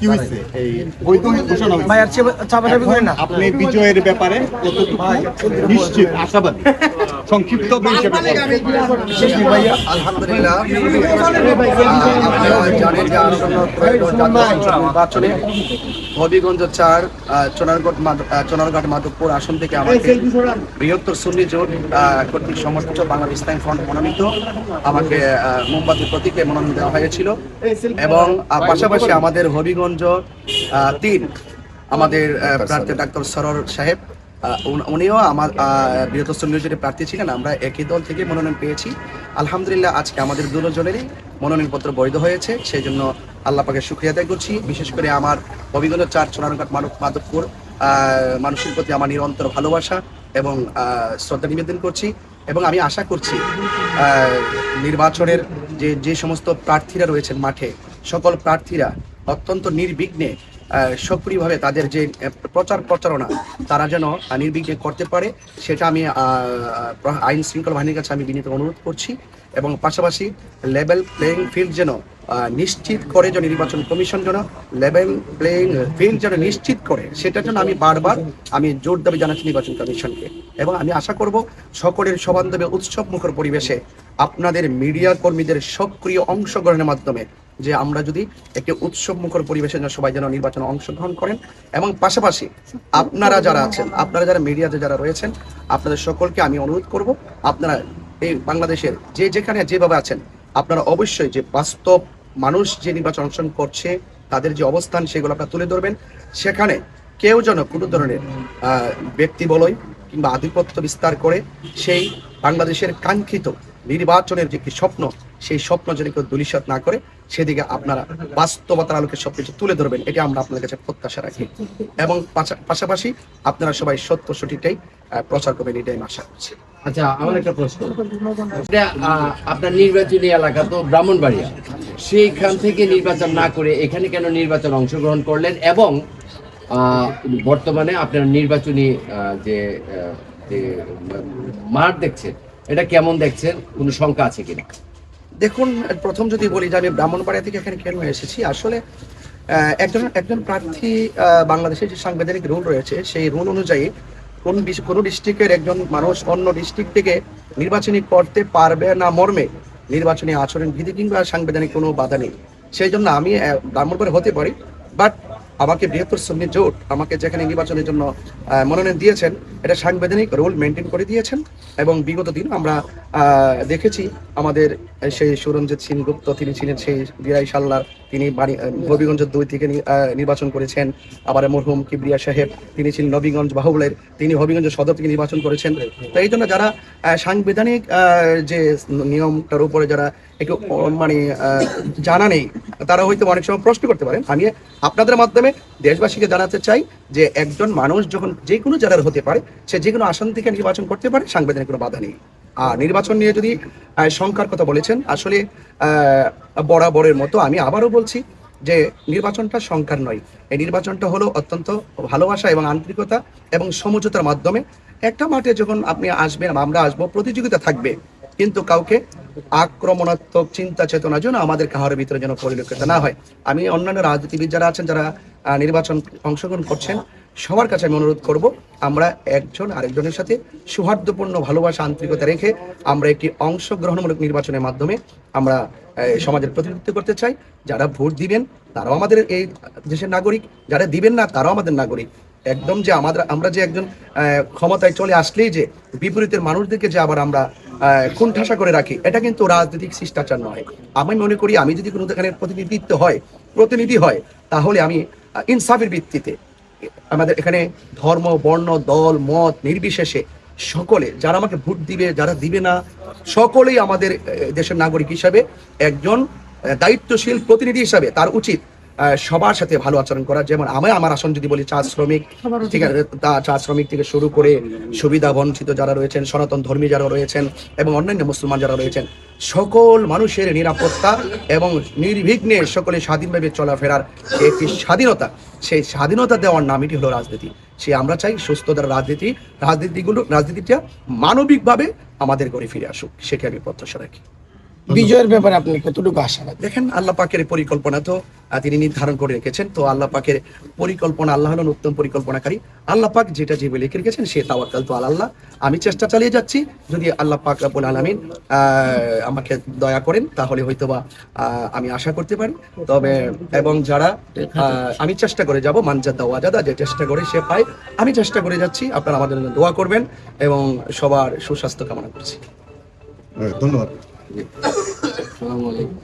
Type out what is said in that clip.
কি হয়েছে? এই বৈধ ঘোষণা হয়েছে। ভাই আর চাপাচাপি করেন না। আপনি বিজয়ের ব্যাপারে কতটুকু নিশ্চিত আশাবাদী? সংক্ষিপ্ত আলহামদুলিল্লাহ। আহ, আপনারা জানেন যে আসন্ন ত্রয়োদশ জাতীয় নির্বাচনে হবিগঞ্জ চার আহ, চুনারগড় চুনারঘাট মাধবপুর আসন থেকে আমাকে বৃহত্তর সুন্নি জোট আহ, কর্তৃক সমর্থিত বাংলাদেশ ইসলামী ফ্রন্ট মনোনীত। আমাকে আহ, মোমবাতি প্রতীকে মনোনয়ন দেওয়া হয়েছিল। এবং পাশাপাশি আমাদের হবিগঞ্জ আহ, তিন আমাদের প্রার্থী ডাক্তার সরর সাহেব। উনিও আমার বৃহত্তর সুন্নি জোটের প্রার্থী ছিলেন আমরা একই দল থেকে মনোনয়ন পেয়েছি। আলহামদুলিল্লাহ আজকে আমাদের দুজনেরই মনোনয়নপত্র বৈধ হয়েছে সেই জন্য আল্লাহ পাকে শুক্রিয়া আদায় করছি। বিশেষ করে আমার অভিজ্ঞতা চার চোনারঘাট মানব মাধবপুর আহ, মানুষের প্রতি আমার নিরন্তর ভালোবাসা এবং আহ, শ্রদ্ধা নিবেদন করছি এবং আমি আশা করছি আহ, নির্বাচনের যে যে সমস্ত প্রার্থীরা রয়েছেন মাঠে সকল প্রার্থীরা অত্যন্ত নির্বিঘ্নে সক্রিয়ভাবে তাদের যে প্রচার প্রচারণা, তারা যেন নির্বিঘ্নে করতে পারে, সেটা আমি আইন শৃঙ্খলা বাহিনীর কাছে আমি বিনীত অনুরোধ করছি এবং পাশাপাশি লেভেল প্লেইং ফিল্ড যেন নিশ্চিত করে যে নির্বাচন কমিশন যেন লেভেল প্লেইং ফিল্ড যেন নিশ্চিত করে, সেটার জন্য আমি বারবার আমি জোর দাবি জানাচ্ছি নির্বাচন কমিশনকে। এবং আমি আশা করব সকলের সবান্ধবে উৎসব মুখর পরিবেশে আপনাদের মিডিয়া কর্মীদের সক্রিয় অংশগ্রহণের মাধ্যমে যে আমরা যদি একটি উৎসব মুখর পরিবেশে সবাই যেন নির্বাচনে অংশগ্রহণ করেন এবং পাশাপাশি আপনারা যারা আছেন, আপনারা যারা মিডিয়াতে যারা রয়েছেন, আপনাদের সকলকে আমি অনুরোধ করব, আপনারা এই বাংলাদেশের যে যেখানে যেভাবে আছেন, আপনারা অবশ্যই যে বাস্তব মানুষ যে নির্বাচন অংশগ্রহণ করছে, তাদের যে অবস্থান সেগুলো আপনারা তুলে ধরবেন। সেখানে কেউ যেন কোনো ধরনের ব্যক্তি বলয় কিংবা আধিপত্য বিস্তার করে সেই বাংলাদেশের কাঙ্ক্ষিত নির্বাচনের যে একটি স্বপ্ন, সেই স্বপ্ন যেন কেউ দুলিশাত না করে, সেদিকে আপনারা বাস্তবতার আলোকে সবকিছু তুলে ধরবেন, এটা আমরা আপনাদের কাছে প্রত্যাশা রাখি। এবং পাশা- পাশাপাশি আপনারা সবাই সত্য সঠিকটাই প্রচার করবেন, এটাই আশা করছি। আচ্ছা আমার একটা প্রশ্ন। আপনার নির্বাচনী এলাকা তো থেকে নির্বাচন না করে এখানে কেন নির্বাচন অংশগ্রহণ করলেন? এবং বর্তমানে আপনার নির্বাচনী যে মাঠ দেখছেন এটা কেমন দেখছেন? কোনো শঙ্কা আছে কিনা? দেখুন, প্রথম যদি বলি যে আমি ব্রাহ্মণবাড়িয়া থেকে এখানে কেন এসেছি, আসলে একজন একজন প্রার্থী বাংলাদেশের যে সাংবিধানিক রুল রয়েছে, সেই রুল অনুযায়ী কোন কোনো ডিস্ট্রিক্টের একজন মানুষ অন্য ডিস্ট্রিক্ট থেকে নির্বাচনী করতে পারবে না মর্মে নির্বাচনী আচরণ বিধি কিংবা সাংবিধানিক কোনো বাধা নেই। সেই জন্য আমি ব্রাহ্মণবাড়ি হতে পারি, বাট আমাকে বৃহত্তর সুন্নি জোট আমাকে যেখানে নির্বাচনের জন্য মনোনয়ন দিয়েছেন এটা সাংবিধানিক রোল মেনটেন করে দিয়েছেন এবং বিগত দিন আমরা দেখেছি আমাদের সেই সুরঞ্জিত সিং গুপ্ত তিনি ছিলেন সেই বিরাই সাল্লার তিনি বাণী আহ, হবিগঞ্জ দুই থেকে নির্বাচন করেছেন। আবার মরহুম কিবরিয়া সাহেব তিনি ছিলেন নবীগঞ্জ বাহুলের তিনি হবিগঞ্জ সদর থেকে নির্বাচন করেছেন। তো এই জন্য যারা সাংবিধানিক যে নিয়মটার উপরে যারা একটু মানে জানা নেই। তারা হয়তো অনেক সময় প্রশ্ন করতে পারেন। আমি আপনাদের মাধ্যমে দেশবাসীকে জানাতে চাই যে, একজন মানুষ যখন যে কোনো জেলার হতে পারে, সে যে কোনো আসন থেকে নির্বাচন করতে পারে, সাংবিধানিক কোনো বাধা নেই। আর নির্বাচন নিয়ে যদি সংখ্যার কথা বলেছেন, আসলে বরাবরের মতো আমি আবারও বলছি যে, নির্বাচনটা সংখ্যার নয়। এই নির্বাচনটা হলো অত্যন্ত ভালোবাসা এবং আন্তরিকতা এবং সমঝোতার মাধ্যমে একটা মাঠে যখন আপনি আসবেন, আমরা আসব, প্রতিযোগিতা থাকবে, কিন্তু কাউকে আক্রমণাত্মক চিন্তা চেতনা যেন আমাদের কাহার ভিতরে যেন পরিলক্ষিত না হয়। আমি অন্যান্য রাজনীতিবিদ যারা আছেন, যারা নির্বাচন অংশগ্রহণ করছেন, সবার কাছে আমি অনুরোধ করব, আমরা একজন আরেকজনের সাথে সৌহার্দ্যপূর্ণ ভালোবাসা আন্তরিকতা রেখে আমরা একটি অংশগ্রহণমূলক নির্বাচনের মাধ্যমে আমরা সমাজের প্রতিনিধিত্ব করতে চাই। যারা ভোট দিবেন, তারাও আমাদের এই দেশের নাগরিক, যারা দিবেন না, তারাও আমাদের নাগরিক। একদম যে আমাদের, আমরা যে একজন ক্ষমতায় চলে আসলেই যে বিপরীতের মানুষদেরকে যে আবার আমরা কুণ্ঠাসা করে রাখি। এটা কিন্তু রাজনৈতিক শিষ্টাচার নয়। আমি মনে করি, আমি যদি কোনো এখানে প্রতিনিধিত্ব হয়, প্রতিনিধি হয়, তাহলে আমি ইনসাফের ভিত্তিতে, আমাদের এখানে ধর্ম, বর্ণ, দল, মত, নির্বিশেষে সকলে, যারা আমাকে ভোট দিবে, যারা দিবে না, সকলেই আমাদের দেশের নাগরিক হিসাবে একজন দায়িত্বশীল প্রতিনিধি হিসাবে, তার উচিত সবার সাথে ভালো আচরণ করা। যেমন আমি আমার আসন যদি বলি চা শ্রমিক ঠিক আছে তা চা শ্রমিক থেকে শুরু করে সুবিধা বঞ্চিত যারা রয়েছেন সনাতন ধর্মী যারা রয়েছেন এবং অন্যান্য মুসলমান যারা রয়েছেন সকল মানুষের নিরাপত্তা এবং নির্বিঘ্নে সকলে স্বাধীনভাবে চলাফেরার একটি স্বাধীনতা। সেই স্বাধীনতা দেওয়ার নামই হলো রাজনীতি। সে আমরা চাই সুস্থতার রাজনীতি রাজনীতিগুলো রাজনীতিটা মানবিকভাবে আমাদের ঘরে ফিরে আসুক। সেকে আমি প্রত্যাশা রাখি। বিজয়ের ব্যাপারে আপনি কতটুকু আশা রাখেন দেখেন আল্লাহ পাকের পরিকল্পনা তো তিনি নির্ধারণ করে রেখেছেন। তো আল্লাহ পাকের পরিকল্পনা আল্লাহ হলেন উত্তম পরিকল্পনাকারী। আল্লাহ পাক যেটা যে লিখে রেখেছেন সে তাওয়াক্কাল তো আল্লাহ আমি চেষ্টা চালিয়ে যাচ্ছি। যদি আল্লাহ পাক রাব্বুল আলামিন আহ, আমাকে দয়া করেন তাহলে হয়তোবা আহ, আমি আশা করতে পারি। তবে এবং যারা আহ, আমি চেষ্টা করে যাব মানজাদা ওয়াজাদা যে চেষ্টা করে সে পায় আমি চেষ্টা করে যাচ্ছি। আপনারা আমাদের জন্য দোয়া করবেন এবং সবার সুস্বাস্থ্য কামনা করছি। ধন্যবাদ। আসসালামু আলাইকুম।